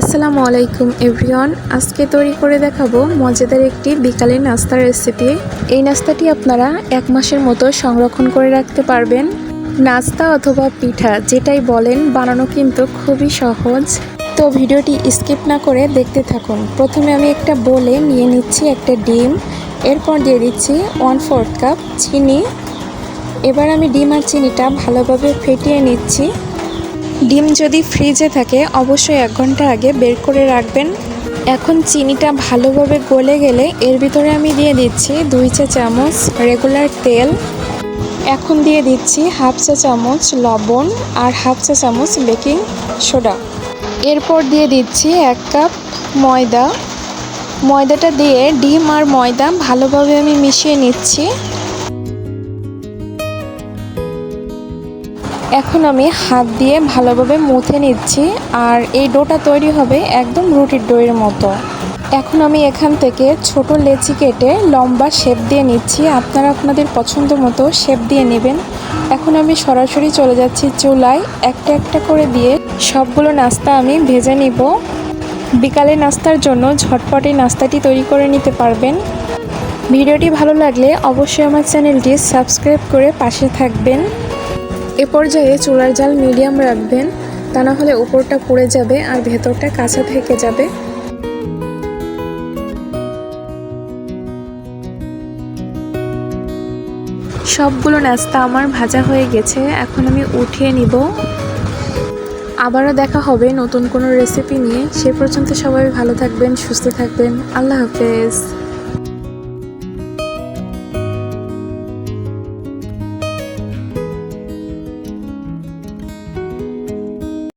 আসসালামু আলাইকুম, এভরিওয়ান। আজকে তৈরি করে দেখাবো মজাদার একটি বিকালের নাস্তার রেসিপি। এই নাস্তাটি আপনারা এক মাসের মতো সংরক্ষণ করে রাখতে পারবেন। নাস্তা অথবা পিঠা যেটাই বলেন, বানানো কিন্তু খুবই সহজ। তো ভিডিওটি স্কিপ না করে দেখতে থাকুন। প্রথমে আমি একটা বলে নিয়ে নিচ্ছি একটা ডিম। এরপর দিয়ে দিচ্ছি ওয়ান ফোর্থ কাপ চিনি। এবার আমি ডিম আর চিনিটা ভালোভাবে ফেটিয়ে নিচ্ছি। ডিম যদি ফ্রিজে থাকে, অবশ্যই এক ঘণ্টা আগে বের করে রাখবেন। এখন চিনিটা ভালোভাবে গলে গেলে এর ভিতরে আমি দিয়ে দিচ্ছি দুই চা চামচ রেগুলার তেল। এখন দিয়ে দিচ্ছি হাফ চা চামচ লবণ আর হাফ চা চামচ বেকিং সোডা। এরপর দিয়ে দিচ্ছি এক কাপ ময়দা। ময়দাটা দিয়ে ডিম আর ময়দা ভালোভাবে আমি মিশিয়ে নিচ্ছি। এখন আমি হাত দিয়ে ভালোভাবে মুথে নিচ্ছি আর এই ডোটা তৈরি হবে একদম রুটির ডোয়ের মতো। এখন আমি এখান থেকে ছোট লেচি কেটে লম্বা শেপ দিয়ে নিচ্ছি। আপনারা আপনাদের পছন্দ মতো শেপ দিয়ে নেবেন। এখন আমি সরাসরি চলে যাচ্ছি চুলায়। একটা একটা করে দিয়ে সবগুলো নাস্তা আমি ভেজে নিব। বিকালে নাস্তার জন্য ঝটপটে নাস্তাটি তৈরি করে নিতে পারবেন। ভিডিওটি ভালো লাগলে অবশ্যই আমার চ্যানেলটি সাবস্ক্রাইব করে পাশে থাকবেন। এ পর্যায়ে চুলার জাল মিডিয়াম রাখবেন, তা না হলে উপরটা পুড়ে যাবে আর ভেতরটা কাঁচা থেকে যাবে। সবগুলো নাস্তা আমার ভাজা হয়ে গেছে, এখন আমি উঠিয়ে নিব। আবারও দেখা হবে নতুন কোনো রেসিপি নিয়ে। সে পর্যন্ত সবাই ভালো থাকবেন, সুস্থ থাকবেন। আল্লাহ হাফেজ।